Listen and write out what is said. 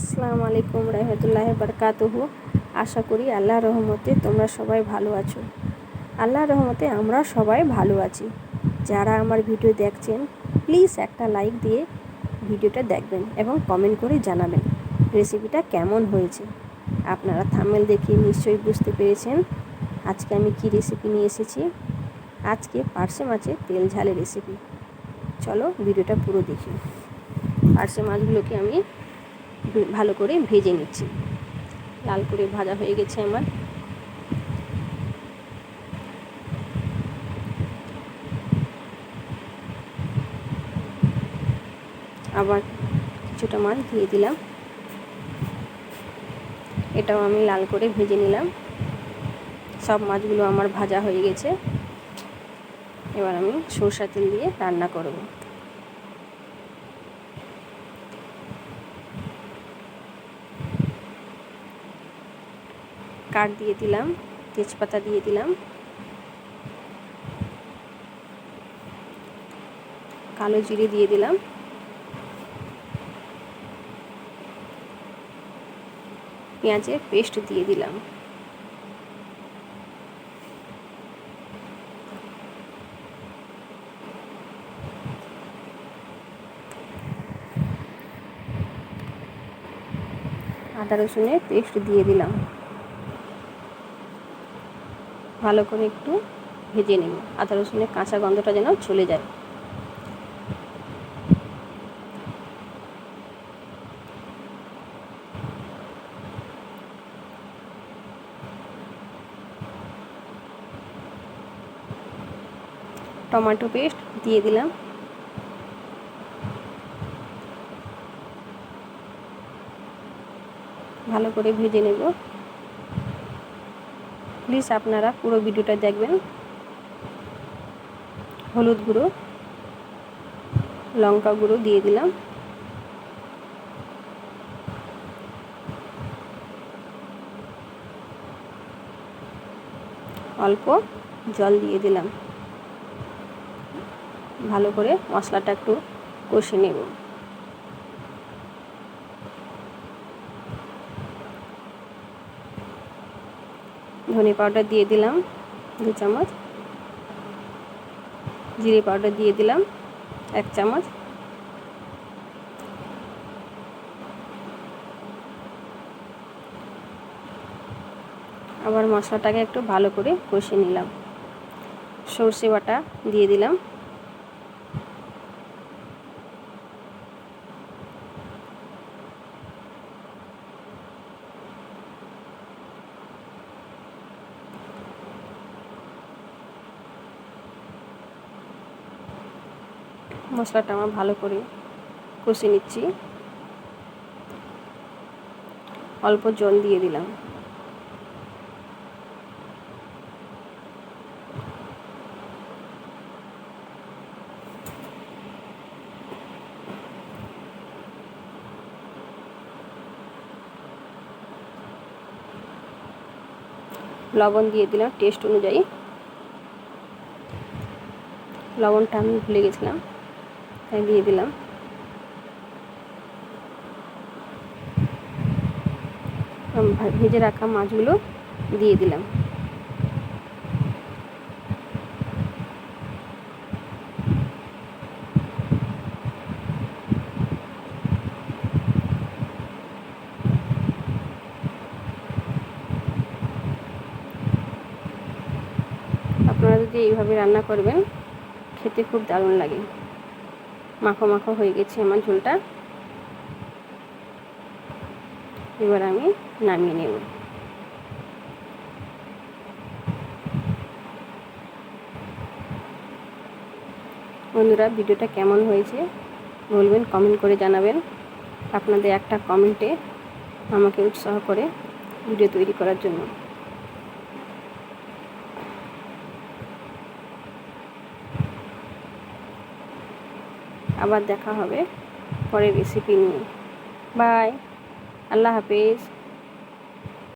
আসসালামু আলাইকুম রহমতুল্লাহ বরকাতুহু। আশা করি আল্লাহ রহমতে তোমরা সবাই ভালো আছো। আল্লাহ রহমতে আমরা সবাই ভালো আছি। যারা আমার ভিডিও দেখছেন প্লিজ একটা লাইক দিয়ে ভিডিওটা দেখবেন এবং কমেন্ট করে জানাবেন রেসিপিটা কেমন হয়েছে। আপনারা থামেল দেখে নিশ্চয়ই বুঝতে পেরেছেন আজকে আমি কি রেসিপি নিয়ে এসেছি। আজকে পার্শে মাছের তেল ঝালের রেসিপি চলো ভিডিওটা পুরো দেখি। পার্শে মাছগুলোকে আমি ভালো করে ভেজে নিচ্ছি। লাল করে ভাজা হয়ে গেছে আমার। আবার কিছুটা মাছ দিয়ে দিলাম। এটাও আমি লাল করে ভেজে নিলাম। সব মাছগুলো আমার ভাজা হয়ে গেছে। এবার আমি সরষা তেল দিয়ে রান্না করব। কাঠ দিয়ে দিলাম, তেজপাতা দিয়ে দিলাম। কালো জিরে দিয়ে দিলাম। পেঁয়াজের পেস্ট দিয়ে দিলাম। আদা রসুনের পেস্ট দিয়ে দিলাম। ভালো করে একটু ভেজে নেব। আদা রসুনের কাঁচা গন্ধটা যেন চলে যায়। টমেটো পেস্ট দিয়ে দিলাম। ভালো করে ভেজে নেব। প্লিজ আপনারা পুরো ভিডিওটা দেখবেন। হলুদ গুঁড়ো, লঙ্কা গুঁড়ো দিয়ে দিলাম। অল্প জল দিয়ে দিলাম। ভালো করে মশলাটা একটু কষে নেব। ধনে পাউডার দিয়ে দিলাম, দু চামচ। জিরে পাউডার দিয়ে দিলাম, এক চামচ। আবার মশলাটাকে একটু ভালো করে কষে নিলাম। সর্ষে বাটা দিয়ে দিলাম। মশলাটা আমার ভালো করে কষে নিচ্ছি। অল্প জল দিয়ে দিলাম। লবণ দিয়ে দিলাম টেস্ট অনুযায়ী। লবণটা আমি ভুলে গেছিলাম। তাই দিয়ে দিলাম। ভেজে রাখা মাছগুলো দিয়ে দিলাম। আপনারা যদি এইভাবে রান্না করবেন, খেতে খুব দারুণ লাগে। মাখো মাখো হয়ে গেছে আমার ঝোলটা। এবার আমি নামিয়ে নেব। বন্ধুরা, ভিডিওটা কেমন হয়েছে বলবেন কমেন্ট করে জানাবেন। আপনাদের একটা কমেন্টে আমাকে উৎসাহ করে ভিডিও তৈরি করার জন্য। আবার দেখা হবে পরের রেসিপি নিয়ে। বাই আল্লাহ হাফিজ।